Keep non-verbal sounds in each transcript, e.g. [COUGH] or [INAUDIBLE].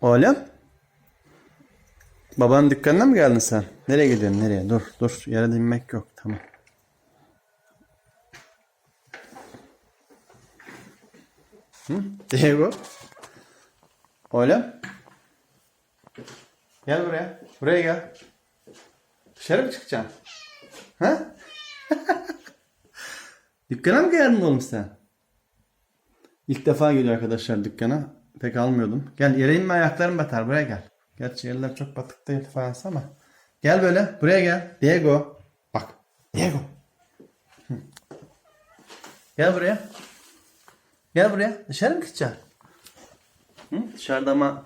Oğlum. Babanın dükkanına mı geldin sen? Nereye gidiyorsun? Nereye? Dur dur. Yere inmek yok. Tamam. Hı? Diego. Oğlum. Gel buraya. Buraya gel. Dışarı mı çıkacaksın? Ha? [LAUGHS] Dükkana mı geldin oğlum sen? İlk defa geliyor arkadaşlar dükkana. Pek almıyordum. Gel yere inme ayaklarım batar. Buraya gel. Gerçi yerler çok batık değil fayansı ama. Gel böyle. Buraya gel. Diego. Bak. Diego. Hı. Gel buraya. Gel buraya. Dışarı mı gideceksin? Hı? Dışarıda ama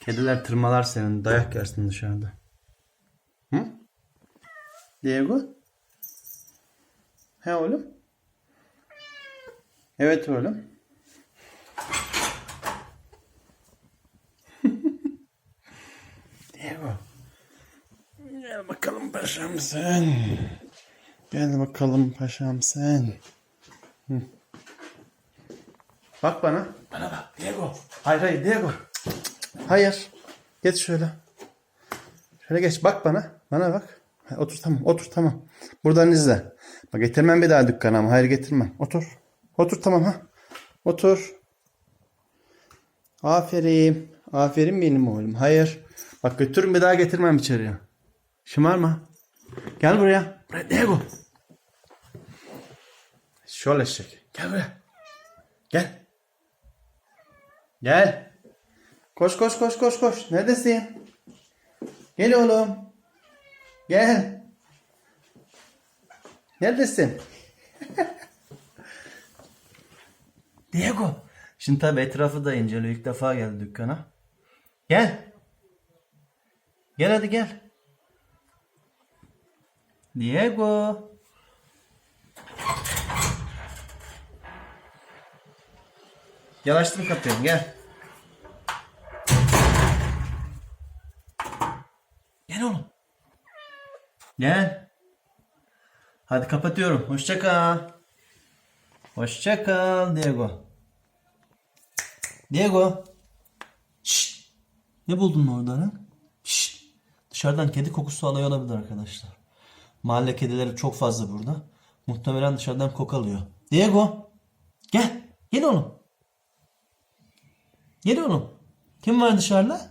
kediler tırmalar senin. Dayak yersin dışarıda. Hı? Diego? He oğlum? Evet oğlum. Diego. Gel bakalım paşam sen. Gel bakalım paşam sen. Hı. Bak bana. Bana bak Diego. Hayır hayır Diego. Hayır. Geç şöyle. Şöyle geç bak bana. Bana bak. Ha, Otur tamam otur tamam. Buradan izle. Bak getirmem bir daha dükkana ama hayır getirmem. Otur. Otur tamam ha. Otur. Aferin. Aferin benim oğlum. Hayır. Bak götürün bir daha getirmem içeriye. Şımarma. Gel buraya. Buraya Diego. Şöyle eşek. Gel buraya. Gel. Gel. Koş koş koş koş koş. Neredesin? Gel oğlum. Gel. Neredesin? Diego. Şimdi tabi etrafı da inceliyor. İlk defa geldi dükkana. Gel. Gel hadi gel. Diego. Gel açtım kapıyı gel. Gel oğlum. Gel. Hadi kapatıyorum. Hoşça kal. Hoşça kal Diego. Diego. Şşt. Ne buldun orada lan? Dışarıdan kedi kokusu alıyor olabilir arkadaşlar. Mahalle kedileri çok fazla burada. Muhtemelen dışarıdan koku alıyor. Diego. Gel. Gel oğlum. Gel oğlum. Kim var dışarıda?